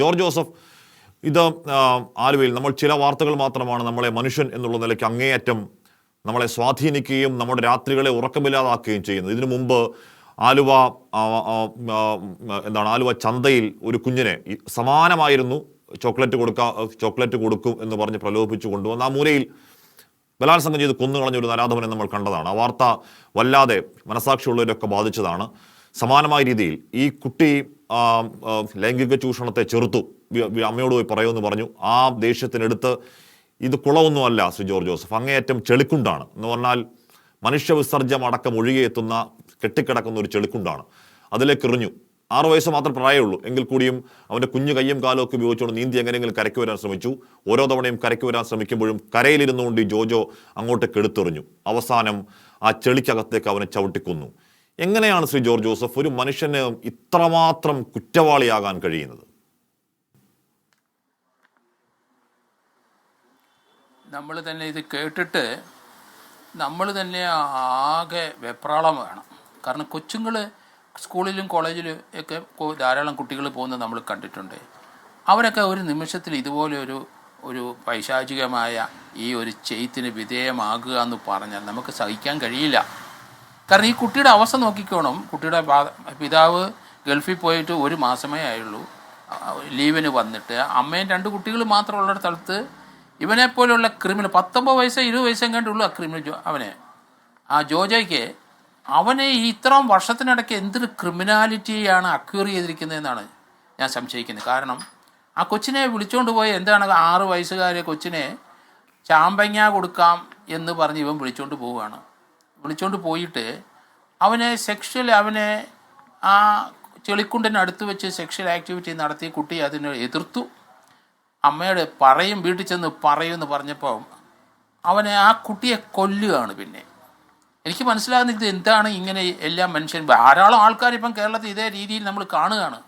George Joseph ഇത് ആലുവയിൽ നമ്മൾ ചില വാർത്തകൾ മാത്രമാണ് നമ്മളെ മനുഷ്യൻ എന്നുള്ള നിലയ്ക്ക് അങ്ങേയറ്റം നമ്മളെ സ്വാധീനിക്കുകയും നമ്മുടെ രാത്രികളെ ഉറക്കമില്ലാതാക്കുകയും ചെയ്യുന്നത്. ഇതിനു മുമ്പ് ആലുവ എന്താണ് ആലുവ ചന്തയിൽ ഒരു കുഞ്ഞിനെ സമാനമായിരുന്നു ചോക്ലേറ്റ് കൊടുക്കാ ചോക്ലേറ്റ് കൊടുക്കും എന്ന് പറഞ്ഞ് പ്രലോഭിപ്പിച്ചു കൊണ്ടുവന്ന ആ മൂലയിൽ ബലാത്സംഗം ചെയ്ത് കൊന്നുകളഞ്ഞ ഒരു നരാധവനെ നമ്മൾ കണ്ടതാണ്. ആ വാർത്ത വല്ലാതെ മനസാക്ഷിയുള്ളവരൊക്കെ ബാധിച്ചതാണ്. സമാനമായ രീതിയിൽ ഈ കുട്ടി ലൈംഗിക ചൂഷണത്തെ ചെറുത്തു. അമ്മയോട് പോയി പറയുമെന്ന് പറഞ്ഞു. ആ ദേഷ്യത്തിനെടുത്ത് ഇത് കുളമൊന്നുമല്ല ശ്രീ ജോർജ് ജോസഫ്. അങ്ങേയറ്റം ചെളിക്കുണ്ടാണ്. എന്ന് പറഞ്ഞാൽ മനുഷ്യ വിസർജ്യം അടക്കം ഒഴുകിയെത്തുന്ന കെട്ടിക്കിടക്കുന്ന ഒരു ചെളിക്കുണ്ടാണ്. അതിലേക്ക് എറിഞ്ഞു. ആറു വയസ്സ് മാത്രം പ്രായമുള്ളൂ. എങ്കിൽ കൂടിയും അവന്റെ കുഞ്ഞു കയ്യും കാലമൊക്കെ ഉപയോഗിച്ചുകൊണ്ട് നീന്തി എങ്ങനെയെങ്കിലും കരയ്ക്ക് വരാൻ ശ്രമിച്ചു. ഓരോ തവണയും കരയ്ക്ക് വരാൻ ശ്രമിക്കുമ്പോഴും കരയിലിരുന്നുകൊണ്ട് ജോജോ അങ്ങോട്ട് കെടുത്തെറിഞ്ഞു. അവസാനം ആ ചെളിക്കകത്തേക്ക് അവനെ ചവിട്ടിക്കൊന്നു. എങ്ങനെയാണ് ശ്രീ ജോർജ് ജോസഫ് ഒരു മനുഷ്യന് ഇത്രമാത്രം കുറ്റവാളിയാകാൻ കഴിയുന്നത്? നമ്മൾ തന്നെ ഇത് കേട്ടിട്ട് നമ്മൾ തന്നെ ആകെ വെപ്രാളം വേണം. കാരണം കൊച്ചുങ്ങൾ സ്കൂളിലും കോളേജിലും ഒക്കെ ധാരാളം കുട്ടികൾ പോകുന്നത് നമ്മൾ കണ്ടിട്ടുണ്ട്. അവരൊക്കെ ഒരു നിമിഷത്തിൽ ഇതുപോലെ ഒരു ഒരു പൈശാചികമായ ഈ ഒരു ചെയ്ത്തിന് വിധേയമാകുക എന്ന് പറഞ്ഞാൽ നമുക്ക് സഹിക്കാൻ കഴിയില്ല. കാരണം ഈ കുട്ടിയുടെ അവസ്ഥ നോക്കിക്കോണം. കുട്ടിയുടെ പിതാവ് ഗൾഫിൽ പോയിട്ട് ഒരു മാസമേ ആയുള്ളൂ. ലീവിന് വന്നിട്ട്. അമ്മയും രണ്ട് കുട്ടികൾ മാത്രമുള്ള സ്ഥലത്ത് ഇവനെ പോലെയുള്ള ക്രിമിനൽ പത്തൊമ്പത് വയസ്സോ ഇരുപത് വയസ്സേ കണ്ടുള്ളൂ ആ ക്രിമിനൽ അവനെ. ആ ജോജയ്ക്ക് അവനെ ഈ ഇത്രയും വർഷത്തിനിടയ്ക്ക് എന്തൊരു ക്രിമിനാലിറ്റിയാണ് അക്യൂർ ചെയ്തിരിക്കുന്നതെന്നാണ് ഞാൻ സംശയിക്കുന്നത്. കാരണം ആ കൊച്ചിനെ വിളിച്ചുകൊണ്ട് പോയ എന്താണ് ആറ് വയസ്സുകാരെ കൊച്ചിനെ ചാമ്പങ്ങ കൊടുക്കാം എന്ന് പറഞ്ഞ് ഇവൻ വിളിച്ചുകൊണ്ട് പോവുകയാണ്. വിളിച്ചുകൊണ്ട് പോയിട്ട് അവനെ സെക്ഷൽ അവനെ ആ ചെളിക്കുണ്ടിന് അടുത്ത് വെച്ച് സെക്ഷൽ ആക്ടിവിറ്റി നടത്തി കുട്ടി അതിനെ എതിർത്തു. അമ്മയോട് പറയും വീട്ടിൽ ചെന്ന് പറയുമെന്ന് പറഞ്ഞപ്പോൾ അവനെ ആ കുട്ടിയെ കൊല്ലുകയാണ് പിന്നെ. എനിക്ക് മനസ്സിലാകുന്നത് ഇത് എന്താണ് ഇങ്ങനെ എല്ലാ മനുഷ്യൻ ധാരാളം ആൾക്കാർ ഇപ്പം കേരളത്തിൽ ഇതേ രീതിയിൽ നമ്മൾ കാണുകയാണ്.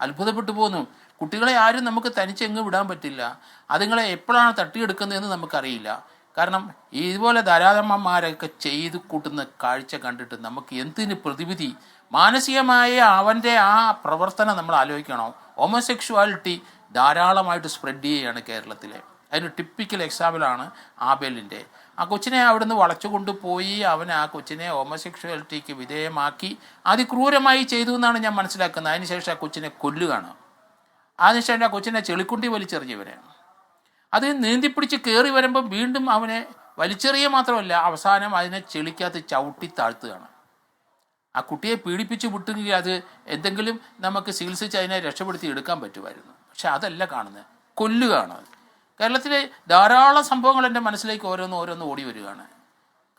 അത്ഭുതപ്പെട്ടു പോകുന്നു കുട്ടികളെ ആരും നമുക്ക് തനിച്ചെങ്ങ് വിടാൻ പറ്റില്ല. അതുങ്ങളെ എപ്പോഴാണ് തട്ടിയെടുക്കുന്നതെന്ന് നമുക്കറിയില്ല. കാരണം ഇതുപോലെ ധാരാളമ്മമാരൊക്കെ ചെയ്ത് കൂട്ടുന്ന കാഴ്ച കണ്ടിട്ട് നമുക്ക് എന്തിന് പ്രതിവിധി? മാനസികമായ അവന്റെ ആ പ്രവർത്തനം നമ്മൾ ആലോചിക്കണം. ഹോമോസെക്ഷുവാലിറ്റി ധാരാളമായിട്ട് സ്പ്രെഡ് ചെയ്യുകയാണ് കേരളത്തിലെ. അതിന് ടിപ്പിക്കൽ എക്സാമ്പിളാണ് ആബേലിന്റെ ആ കൊച്ചിനെ അവിടുന്ന് വളച്ചു കൊണ്ടുപോയി അവൻ ആ കൊച്ചിനെ ഹോമോസെക്ഷുവാലിറ്റിക്ക് വിധേയമാക്കി. അതിക്രൂരമായി ചെയ്തു എന്നാണ് ഞാൻ മനസ്സിലാക്കുന്നത്. അതിനുശേഷം ആ കൊച്ചിനെ കൊല്ലുകയാണ്. അതിനുശേഷം ആ കൊച്ചിനെ ചെളിക്കുണ്ടി വലിച്ചെറിഞ്ഞവരെ അത് നീന്തിപ്പിടിച്ച് കയറി വരുമ്പോൾ വീണ്ടും അവനെ വലിച്ചെറിയ മാത്രമല്ല അവസാനം അതിനെ ചെളിക്കകത്ത് ചവിട്ടി താഴ്ത്തുകയാണ്. ആ കുട്ടിയെ പീഡിപ്പിച്ച് വിട്ടെങ്കിൽ അത് എന്തെങ്കിലും നമുക്ക് ചികിത്സിച്ച് അതിനെ രക്ഷപ്പെടുത്തി എടുക്കാൻ പറ്റുമായിരുന്നു. പക്ഷെ അതല്ല കാണുന്നത് കൊല്ലുകയാണ് കേരളത്തിലെ ധാരാളം സംഭവങ്ങൾ എന്റെ മനസ്സിലേക്ക് ഓരോന്ന് ഓരോന്ന് ഓടി വരികയാണ്.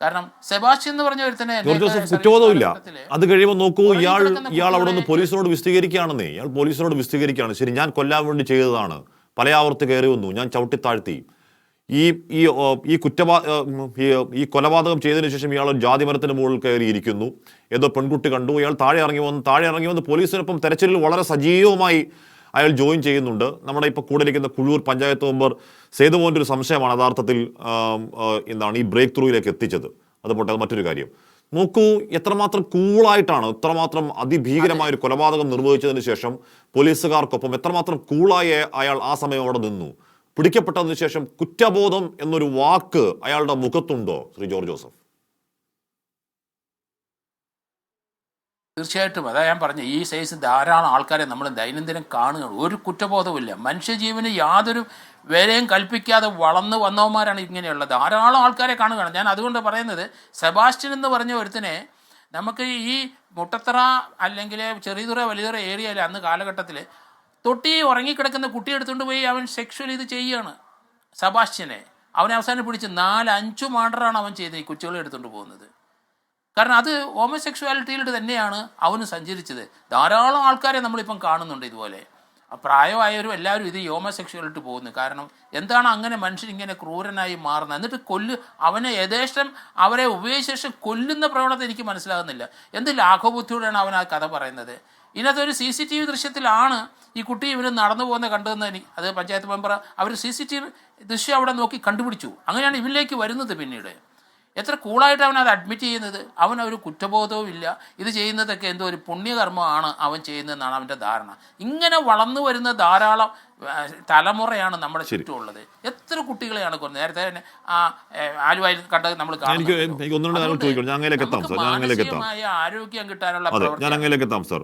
കാരണം സെബാസ്റ്റ്യൻ എന്ന് പറഞ്ഞ ഒരുത്തനെ സർവീസ് കുറ്റബോധമില്ല. അത് കഴിയുമ്പോൾ നോക്കൂ ഇയാൾ ഇയാൾ അവിടെ നിന്ന് പോലീസിനോട് വിശദീകരിക്കുകയാണെന്നേ. ഇയാൾ പോലീസിനോട് വിശദീകരിക്കുകയാണ്. ശരി ഞാൻ കൊല്ലാൻ വേണ്ടി ചെയ്തതാണ്. പല ആവർത്തി കയറി വന്നു. ഞാൻ ചവിട്ടിത്താഴ്ത്തി. ഈ ഈ ഈ കുറ്റവാ ഈ കൊലപാതകം ചെയ്തതിനു ശേഷം ഇയാൾ ജാതി മരത്തിന് മുകളിൽ കയറിയിരിക്കുന്നു. ഏതോ പെൺകുട്ടി കണ്ടു. ഇയാൾ താഴെ ഇറങ്ങി വന്നു താഴെ ഇറങ്ങി വന്ന് പോലീസിനൊപ്പം തെരച്ചിലിൽ വളരെ സജീവമായി അയാൾ ജോയിൻ ചെയ്യുന്നുണ്ട്. നമ്മുടെ ഇപ്പോൾ കൂടെ ഇരിക്കുന്ന കുഴൂർ പഞ്ചായത്ത് മെമ്പർ സേതുമോന്റെ ഒരു സംശയമാണ് യഥാർത്ഥത്തിൽ എന്താണ് ഈ ബ്രേക്ക് ത്രൂയിലേക്ക് എത്തിച്ചത്. അത് പൊട്ടത് മറ്റൊരു കാര്യം. നോക്കൂ എത്രമാത്രം കൂളായിട്ടാണ് എത്രമാത്രം അതിഭീകരമായ ഒരു കൊലപാതകം നിർവഹിച്ചതിന് ശേഷം പോലീസുകാർക്കൊപ്പം എത്രമാത്രം കൂളായി അയാൾ ആ സമയം അവിടെ നിന്നു. പിടിക്കപ്പെട്ടതിന് ശേഷം കുറ്റബോധം എന്നൊരു വാക്ക് അയാളുടെ മുഖത്തുണ്ടോ ശ്രീ ജോർജ് ജോസഫ്? തീർച്ചയായിട്ടും. അതാ ഞാൻ പറഞ്ഞു ഈ സൈസ് ധാരാളം ആൾക്കാരെ നമ്മൾ ദൈനംദിനം കാണുകയാണ് ഒരു കുറ്റബോധവുമില്ല. മനുഷ്യജീവന് യാതൊരു വിലയും കൽപ്പിക്കാതെ വളർന്നു വന്നവന്മാരാണ് ഇങ്ങനെയുള്ളത്. ധാരാളം ആൾക്കാരെ കാണുകയാണ്. ഞാൻ അതുകൊണ്ട് പറയുന്നത് സെബാസ്റ്റ്യൻ എന്ന് പറഞ്ഞ ഒരുത്തിനെ നമുക്ക് ഈ മുട്ടത്തറ അല്ലെങ്കിൽ ചെറിയതുറ വലിയതുറ ഏരിയയിൽ അന്ന് കാലഘട്ടത്തിൽ തൊട്ടി ഉറങ്ങിക്കിടക്കുന്ന കുട്ടി എടുത്തുകൊണ്ട് പോയി അവൻ സെക്ഷൽ ഇത് ചെയ്യുകയാണ് സെബാസ്റ്റ്യനെ. അവനെ അവസാനം പിടിച്ച് നാല് അഞ്ചു മാണ്ടറാണ് അവൻ ചെയ്തത് ഈ കൊച്ചുകളെ എടുത്തുകൊണ്ട് പോകുന്നത്. കാരണം അത് ഹോമോസെക്ഷുവാലിറ്റിയിൽ തന്നെയാണ് അവന് സഞ്ചരിച്ചത്. ധാരാളം ആൾക്കാരെ നമ്മളിപ്പം കാണുന്നുണ്ട് ഇതുപോലെ. പ്രായമായവരും എല്ലാവരും ഇത് ഹോമോസെക്ഷുവാലിറ്റി പോകുന്നു. കാരണം എന്താണ് അങ്ങനെ മനുഷ്യൻ ഇങ്ങനെ ക്രൂരനായി മാറുന്നത്? എന്നിട്ട് കൊല്ലു അവനെ യഥേഷ്ടം അവരെ ഉപയോഗിച്ച കൊല്ലുന്ന പ്രവണത എനിക്ക് മനസ്സിലാകുന്നില്ല. എന്ത് ലാഘവബുദ്ധിയോടെയാണ് അവൻ ആ കഥ പറയുന്നത്? ഇതിനകത്തൊരു സി സി ടി വി ദൃശ്യത്തിലാണ് ഈ കുട്ടി ഇവർ നടന്നു പോകുന്ന കണ്ടതെന്ന് എനിക്ക് അത് പഞ്ചായത്ത് മെമ്പർ അവർ സി സി ടി വി ദൃശ്യം അവിടെ നോക്കി കണ്ടുപിടിച്ചു. അങ്ങനെയാണ് ഇവനിലേക്ക് വരുന്നത് പിന്നീട്. എത്ര കൂളായിട്ട് അവൻ അത് അഡ്മിറ്റ് ചെയ്യുന്നത്? അവൻ ഒരു കുറ്റബോധവും ഇല്ല ഇത് ചെയ്യുന്നതൊക്കെ എന്തോ ഒരു പുണ്യകർമ്മമാണ് അവൻ ചെയ്യുന്നതെന്നാണ് അവന്റെ ധാരണ. ഇങ്ങനെ വളർന്നു വരുന്ന ധാരാളം തലമുറയാണ് നമ്മുടെ ചുറ്റുമുള്ളത്. എത്ര കുട്ടികളെയാണ് കൊന്നത് നേരത്തെ തന്നെ ആ ആലുവായി കണ്ട കണ്ടത് നമ്മൾ മാനസികമായ ആരോഗ്യം കിട്ടാനുള്ള ഞാൻ അങ്ങനെയൊക്കെ എത്താം സാർ.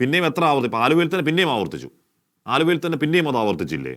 പിന്നെയും എത്ര ആവർത്തി ആലുവയിൽ തന്നെ പിന്നെയും ആവർത്തിച്ചു. ആലുവയിൽ തന്നെ പിന്നെയും അത് ആവർത്തിച്ചില്ലേ?